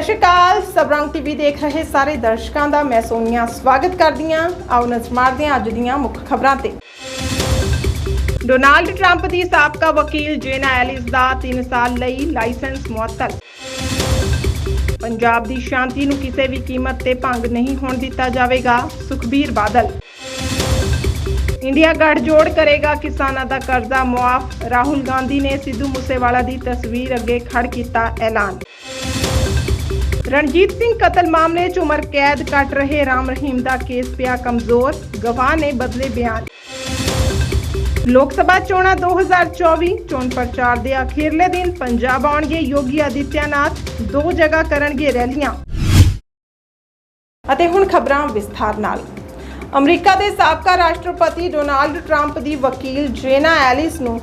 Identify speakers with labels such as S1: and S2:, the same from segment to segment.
S1: ਸਤਿ ਸ਼੍ਰੀ ਅਕਾਲ। ਸਬਰੰਗ ਟੀਵੀ ਦੇਖ ਰਹੇ ਸਾਰੇ ਦਰਸ਼ਕਾਂ ਦਾ, ਮੈਂ ਸੋਨੀਆ ਸਵਾਗਤ ਕਰਦੀ ਹਾਂ। ਆਓ ਨਜ਼ਰ ਮਾਰਦੇ ਹਾਂ ਅੱਜ ਦੀਆਂ ਮੁੱਖ ਖਬਰਾਂ ਤੇ। ਡੋਨਾਲਡ ਟਰੰਪ ਦੀ ਸਾਬਕਾ ਵਕੀਲ ਜੇਨਾ ਐਲਿਸ ਦਾ 3 ਸਾਲ ਲਈ ਲਾਇਸੈਂਸ ਮੁਅੱਤਲ। ਪੰਜਾਬ ਦੀ ਸ਼ਾਂਤੀ ਨੂੰ ਕਿਸੇ ਵੀ ਕੀਮਤ ਤੇ ਭੰਗ ਨਹੀਂ ਹੋਣ ਦਿੱਤਾ ਜਾਵੇਗਾ, ਸੁਖਬੀਰ ਬਾਦਲ। ਇੰਡੀਆ ਗੱਠਜੋੜ ਕਰੇਗਾ ਕਿਸਾਨਾਂ ਦਾ ਕਰਜ਼ਾ ਮੁਆਫ। ਰਾਹੁਲ ਗਾਂਧੀ ਨੇ ਸਿੱਧੂ ਮੂਸੇਵਾਲਾ ਦੀ ਤਸਵੀਰ ਅੱਗੇ ਖੜ ਕੀਤਾ ਐਲਾਨ। ਰਣਜੀਤ ਸਿੰਘ ਕਤਲ ਮਾਮਲੇ 'ਚ ਉਮਰ ਕੈਦ ਕੱਟ ਰਹੇ ਰਾਮ ਰਹੀਮ ਦਾ ਕੇਸ ਪਿਆ ਕਮਜ਼ੋਰ। ਗਵਾਹ ਨੇ ਬਦਲੇ ਬਿਆਨ। ਲੋਕ ਸਭਾ ਚੋਣਾਂ 2024 ਚੋਣ ਪ੍ਰਚਾਰ ਦੇ ਅਖੀਰਲੇ ਦਿਨ ਪੰਜਾਬ ਆਉਣਗੇ ਯੋਗੀ ਆਦਿੱਤਿਆਨਾਥ। ਦੋ ਜਗ੍ਹਾ ਕਰਨਗੇ ਰੈਲੀਆਂ। ਅਤੇ ਹੁਣ ਖਬਰਾਂ ਵਿਸਥਾਰ ਨਾਲ। ਅਮਰੀਕਾ ਦੇ ਸਾਬਕਾ ਰਾਸ਼ਟਰਪਤੀ ਡੋਨਾਲਡ ਟਰੰਪ ਦੀ ਵਕੀਲ ਜੇਨਾ ਐਲਿਸ ਨੂੰ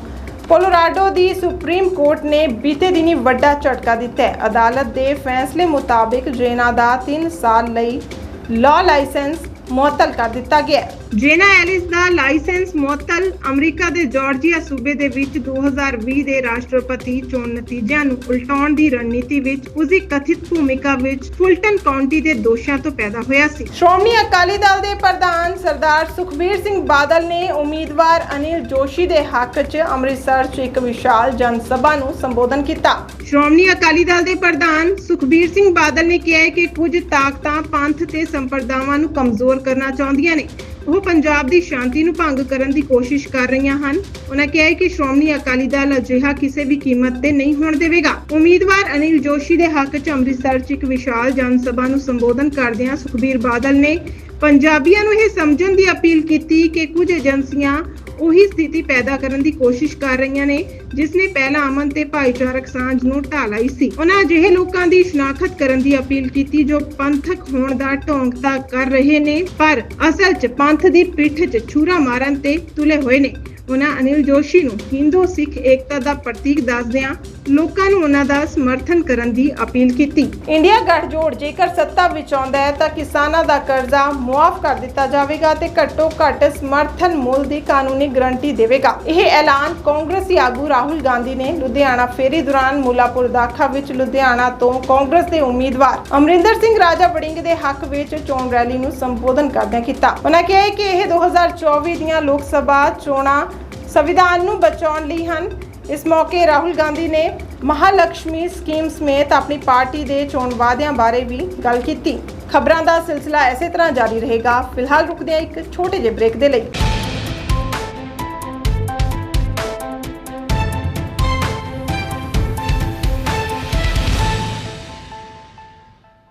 S1: ਕੋਲੋਰਾਡੋ ਦੀ ਸੁਪਰੀਮ ਕੋਰਟ ਨੇ ਬੀਤੇ ਦਿਨੀ ਵੱਡਾ ਝਟਕਾ ਦਿੱਤਾ ਹੈ। ਅਦਾਲਤ ਦੇ ਫੈਸਲੇ ਮੁਤਾਬਿਕ ਜੇਨਾ ਦਾ 3 ਸਾਲ ਲਈ ਲਾਅ ਲਾਇਸੈਂਸ ਮੁਅੱਤਲ ਕਰ ਦਿੱਤਾ ਗਿਆ ਹੈ। ਜੇਨਾ ਐਲਿਸ ਦਾ ਲਾਇਸੈਂਸ ਮੁਅੱਤਲ ਅਮਰੀਕਾ ਦੇ ਜਾਰਜੀਆ ਸੂਬੇ ਦੇ ਵਿੱਚ 2020 ਦੇ ਰਾਸ਼ਟਰਪਤੀ ਚੋਣ ਨਤੀਜਿਆਂ ਨੂੰ ਉਲਟਾਉਣ ਦੀ ਰਣਨੀਤੀ ਵਿੱਚ ਉਸਦੀ ਕਥਿਤ ਭੂਮਿਕਾ ਵਿੱਚ ਫੁਲਟਨ ਕਾਉਂਟੀ ਦੇ ਦੋਸ਼ਾਂ ਤੋਂ ਪੈਦਾ ਹੋਇਆ ਸੀ। ਸ਼੍ਰੋਮਣੀ ਅਕਾਲੀ ਦਲ ਦੇ ਪ੍ਰਧਾਨ ਸਰਦਾਰ ਸੁਖਬੀਰ ਸਿੰਘ ਬਾਦਲ ਨੇ ਉਮੀਦਵਾਰ ਅਨਿਲ ਜੋਸ਼ੀ ਦੇ ਹੱਕ 'ਚ ਅੰਮ੍ਰਿਤਸਰ 'ਚ ਇੱਕ ਵਿਸ਼ਾਲ ਜਨ ਸਭਾ ਨੂੰ ਸੰਬੋਧਨ ਕੀਤਾ। ਸ਼੍ਰੋਮਣੀ ਅਕਾਲੀ ਦਲ ਦੇ ਪ੍ਰਧਾਨ ਸੁਖਬੀਰ ਸਿੰਘ ਬਾਦਲ ਨੇ ਕਿਹਾ ਹੈ ਕਿ ਕੁਝ ਤਾਕਤਾਂ ਪੰਥ ਤੇ ਸੰਪਰਦਾਵਾਂ ਨੂੰ ਕਮਜ਼ੋਰ ਕਰਨਾ ਚਾਹੁੰਦੀਆਂ ਨੇ। ਉਹ ਪੰਜਾਬ ਦੀ ਸ਼ਾਂਤੀ ਨੂੰ ਭੰਗ ਕਰਨ ਦੀ ਕੋਸ਼ਿਸ਼ ਕਰ ਰਹੀਆਂ ਹਨ। ਉਹਨਾਂ ਕਿਹਾ ਹੈ ਕਿ ਸ਼੍ਰੋਮਣੀ ਅਕਾਲੀ ਦਲ ਅਜਿਹਾ ਕਿਸੇ ਵੀ ਕੀਮਤ ਤੇ ਨਹੀਂ ਹੋਣ ਦੇਵੇਗਾ। ਉਮੀਦਵਾਰ ਅਨਿਲ ਜੋਸ਼ੀ ਦੇ ਹੱਕ 'ਚ ਅੰਮ੍ਰਿਤਸਰ 'ਚ ਇੱਕ ਵਿਸ਼ਾਲ ਜਨ ਸਭਾ ਨੂੰ ਸੰਬੋਧਨ ਕਰਦਿਆਂ ਸੁਖਬੀਰ ਬਾਦਲ ਨੇ ਪੰਜਾਬੀਆਂ ਨੂੰ ਇਹ ਸਮਝਣ ਦੀ ਅਪੀਲ ਕੀਤੀ ਕਿ ਕੁਝ ਏਜੰਸੀਆਂ ਉਹੀ ਸਥਿਤੀ ਪੈਦਾ ਕਰਨ ਦੀ ਕੋਸ਼ਿਸ਼ ਕਰ ਰਹੀਆਂ ਨੇ, ਜਿਸ ਨੇ ਪਹਿਲਾਂ ਅਮਨ ਤੇ ਭਾਈਚਾਰਕ ਸਾਂਝ ਨੂੰ ਢਾਲਾਈ ਸੀ। ਉਹਨਾਂ ਅਜਿਹੇ ਲੋਕਾਂ ਦੀ ਸ਼ਨਾਖਤ ਕਰਨ ਦੀ ਅਪੀਲ ਕੀਤੀ ਜੋ ਪੰਥਕ ਹੋਣ ਦਾ ਢੋਂਗ ਤਾਂ ਕਰ ਰਹੇ ਨੇ, ਪਰ ਅਸਲ 'ਚ ਪੰਥ ਦੀ ਪਿੱਠ 'ਚ ਛੁਰਾ ਮਾਰਨ ਤੇ ਤੁਲੇ ਹੋਏ ਨੇ। ਉਹਨਾਂ ਅਨਿਲ ਜੋਸ਼ੀ ਨੂੰ ਹਿੰਦੂ ਸਿੱਖ ਏਕਤਾ ਦਾ ਪ੍ਰਤੀਕ ਦੱਸਦਿਆਂ ਲੋਕਾਂ ਨੂੰ ਉਹਨਾਂ ਦਾ ਸਮਰਥਨ ਕਰਨ ਦੀ ਅਪੀਲ ਕੀਤੀ। ਇੰਡੀਆ ਗੱਠਜੋੜ ਜੇਕਰ ਸੱਤਾ ਵਿੱਚ ਆਉਂਦਾ ਹੈ ਤਾਂ ਕਿਸਾਨਾਂ ਦਾ ਕਰਜ਼ਾ ਮੁਆਫ ਕਰ ਦਿੱਤਾ ਜਾਵੇਗਾ ਤੇ ਘੱਟੋ ਘੱਟ ਸਮਰਥਨ ਮੁੱਲ ਦੀ ਕਾਨੂੰਨੀ ਗਰੰਟੀ ਦੇਵੇਗਾ। ਇਹ ਐਲਾਨ ਕਾਂਗਰਸੀ ਆਗੂ ਰਾਹੁਲ ਗਾਂਧੀ ਨੇ ਲੁਧਿਆਣਾ ਫੇਰੀ ਦੌਰਾਨ ਮੁੱਲਾਪੁਰ ਦਾਖਾ ਵਿੱਚ ਲੁਧਿਆਣਾ ਤੋਂ ਕਾਂਗਰਸ ਦੇ ਉਮੀਦਵਾਰ ਅਮਰਿੰਦਰ ਸਿੰਘ ਰਾਜਾ ਵੜਿੰਗ ਦੇ ਹੱਕ ਵਿੱਚ ਚੋਣ ਰੈਲੀ ਨੂੰ ਸੰਬੋਧਨ ਕਰਦਿਆਂ ਕੀਤਾ। ਉਹਨਾਂ ਕਿਹਾ ਕਿ ਇਹ 2024 ਦੀਆਂ ਲੋਕ ਸਭਾ ਚੋਣਾਂ ਸੰਵਿਧਾਨ ਨੂੰ ਬਚਾਉਣ ਲਈ ਹਨ। ਇਸ ਮੌਕੇ ਰਾਹੁਲ ਗਾਂਧੀ ਨੇ ਮਹਾਲక్ష్ਮੀ ਸਕੀਮ ਸਮੇਤ ਆਪਣੀ ਪਾਰਟੀ ਦੇ ਚੋਣ ਵਾਅਦਿਆਂ ਬਾਰੇ ਵੀ ਗੱਲ ਕੀਤੀ। ਖਬਰਾਂ ਦਾ ਸਿਲਸਿਲਾ ਇਸੇ ਤਰ੍ਹਾਂ ਜਾਰੀ ਰਹੇਗਾ। ਫਿਲਹਾਲ ਰੁਕਦੇ ਹਾਂ ਇੱਕ ਛੋਟੇ ਜਿਹੇ ਬ੍ਰੇਕ ਦੇ ਲਈ।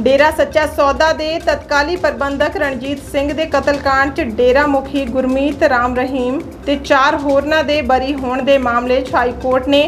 S1: ਡੇਰਾ ਸੱਚਾ ਸੌਦਾ ਦੇ ਤਤਕਾਲੀ ਪ੍ਰਬੰਧਕ ਰਣਜੀਤ ਸਿੰਘ ਦੇ ਕਤਲकांड 'ਚ ਡੇਰਾ ਮੁਖੀ ਗੁਰਮੀਤ ਰਾਮ ਰਹੀਮ ਤੇ ਚਾਰ ਹੋਰਨਾਂ ਦੇ ਬਰੀ ਹੋਣ ਦੇ ਮਾਮਲੇ 'ਚ ਹਾਈ ਕੋਰਟ ਨੇ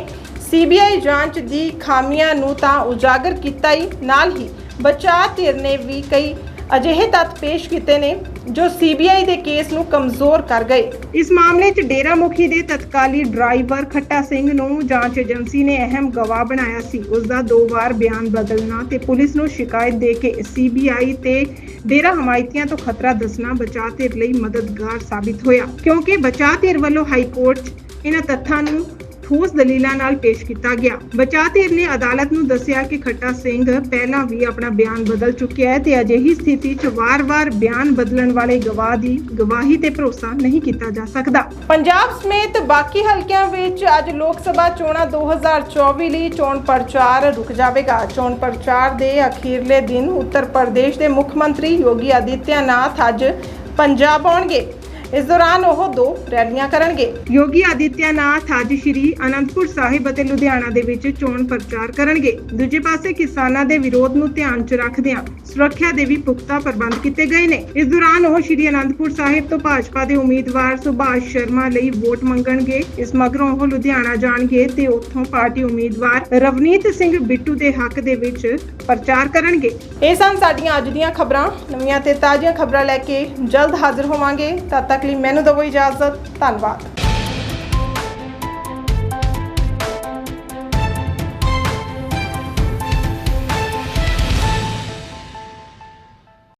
S1: ਸੀਬੀਆਈ ਜਾਂਚ ਦੀ ਖਾਮੀਆਂ ਨੂੰ ਤਾਂ ਉਜਾਗਰ ਕੀਤਾ ਹੀ। ਨਾਲ ਹੀ ਬਚਾਅ ਧਿਰ ਨੇ ਵੀ ਕਈ ਅਜਿਹੇ ਤੱਥ ਪੇਸ਼ ਕੀਤੇ ਨੇ ਜੋ ਸੀਬੀਆਈ ਦੇ ਕੇਸ ਨੂੰ ਕਮਜ਼ੋਰ ਕਰ ਗਏ। ਇਸ ਮਾਮਲੇ 'ਚ ਡੇਰਾ ਮੁਖੀ ਦੇ ਤਤਕਾਲੀ ਡਰਾਈਵਰ ਖੱਟਾ ਸਿੰਘ ਨੂੰ ਜਾਂਚ ਏਜੰਸੀ ਨੇ ਅਹਿਮ ਗਵਾਹ ਬਣਾਇਆ ਸੀ। ਉਸ ਦਾ ਦੋ ਵਾਰ ਬਿਆਨ ਬਦਲਣਾ ਤੇ ਪੁਲਿਸ ਨੂੰ ਸ਼ਿਕਾਇਤ ਦੇ ਕੇ ਸੀਬੀਆਈ ਤੇ ਡੇਰਾ ਹਮਾਇਤੀਆਂ ਤੋਂ ਖਤਰਾ ਦੱਸਣਾ ਬਚਾਅ ਧਿਰ ਲਈ ਮਦਦਗਾਰ ਸਾਬਿਤ ਹੋਇਆ। ਕਿਉਂਕਿ ਬਚਾਅ ਧਿਰ ਵੱਲੋਂ ਹਾਈ ਕੋਰਟ 'ਚ ਇਹਨਾਂ ਤੱਥਾਂ ਨੂੰ ਠੋਸ ਦਲੀਲਾਂ ਨਾਲ ਪੇਸ਼ ਕੀਤਾ ਗਿਆ। ਬਚਾਅ ਧਿਰ ਨੇ ਅਦਾਲਤ ਨੂੰ ਦੱਸਿਆ ਕਿ ਖੱਟਾ ਸਿੰਘ ਪਹਿਲਾਂ ਵੀ ਆਪਣਾ ਬਿਆਨ ਬਦਲ ਚੁੱਕਿਆ ਹੈ ਤੇ ਅਜਿਹੀ ਸਥਿਤੀ 'ਚ ਵਾਰ-ਵਾਰ ਬਿਆਨ ਬਦਲਣ ਵਾਲੇ ਗਵਾਹ ਦੀ ਗਵਾਹੀ ਤੇ ਭਰੋਸਾ ਨਹੀਂ ਕੀਤਾ ਜਾ ਸਕਦਾ। ਪੰਜਾਬ ਸਮੇਤ ਬਾਕੀ ਹਲਕਿਆਂ ਵਿੱਚ ਅੱਜ ਲੋਕ ਸਭਾ ਚੋਣਾਂ 2024 ਲਈ ਚੋਣ ਪ੍ਰਚਾਰ ਰੁਕ ਜਾਵੇਗਾ। ਚੋਣ ਪ੍ਰਚਾਰ ਦੇ ਅਖੀਰਲੇ ਦਿਨ ਉੱਤਰ ਪ੍ਰਦੇਸ਼ ਦੇ ਮੁੱਖ ਮੰਤਰੀ ਯੋਗੀ ਆਦਿੱਤਿਆਨਾਥ ਅੱਜ ਪੰਜਾਬ ਆਉਣਗੇ। ਇਸ ਦੌਰਾਨ ਉਹ ਦੋ ਰੈਲੀਆਂ ਕਰਨਗੇ। ਯੋਗੀ ਆਦਿੱਤਿਆਨਾਥ ਅੱਜ ਸ਼੍ਰੀ ਅਨੰਦਪੁਰ ਸਾਹਿਬ ਅਤੇ ਲੁਧਿਆਣਾ ਦੇ ਵਿੱਚ ਚੋਣ ਪ੍ਰਚਾਰ ਕਰਨਗੇ। ਦੂਜੇ ਪਾਸੇ ਕਿਸਾਨਾਂ ਦੇ ਵਿਰੋਧ ਨੂੰ ਧਿਆਨ 'ਚ ਰੱਖਦਿਆਂ ਸੁਰੱਖਿਆ ਦੇ ਵੀ ਪੁਖਤਾ ਪ੍ਰਬੰਧ ਕੀਤੇ ਗਏ ਨੇ। ਇਸ ਦੌਰਾਨ ਉਹ ਸ਼੍ਰੀ ਅਨੰਦਪੁਰ ਸਾਹਿਬ ਤੋਂ ਭਾਜਪਾ ਦੇ ਉਮੀਦਵਾਰ ਸੁਭਾਸ਼ ਸ਼ਰਮਾ ਲਈ ਵੋਟ ਮੰਗਣਗੇ। ਇਸ ਮਗਰੋਂ ਉਹ ਲੁਧਿਆਣਾ ਜਾਣਗੇ ਤੇ ਉੱਥੋਂ ਪਾਰਟੀ ਉਮੀਦਵਾਰ ਰਵਨੀਤ ਸਿੰਘ ਬਿੱਟੂ ਦੇ ਹੱਕ ਦੇ ਵਿੱਚ ਪ੍ਰਚਾਰ ਕਰਨਗੇ। ਇਹ ਸਨ ਸਾਡੀਆਂ ਅੱਜ ਦੀਆਂ ਖਬਰਾਂ। ਨਵੀਆਂ ਤੇ ਤਾਜ਼ੀਆਂ ਖਬਰਾਂ ਲੈ ਕੇ ਜਲਦ ਹਾਜ਼ਰ ਹੋਵਾਂਗੇ। ਤਦ ਤੱਕ ਲਈ ਮੈਨੂੰ ਦਿਓ ਇਜਾਜ਼ਤ ਧੰਨਵਾਦ।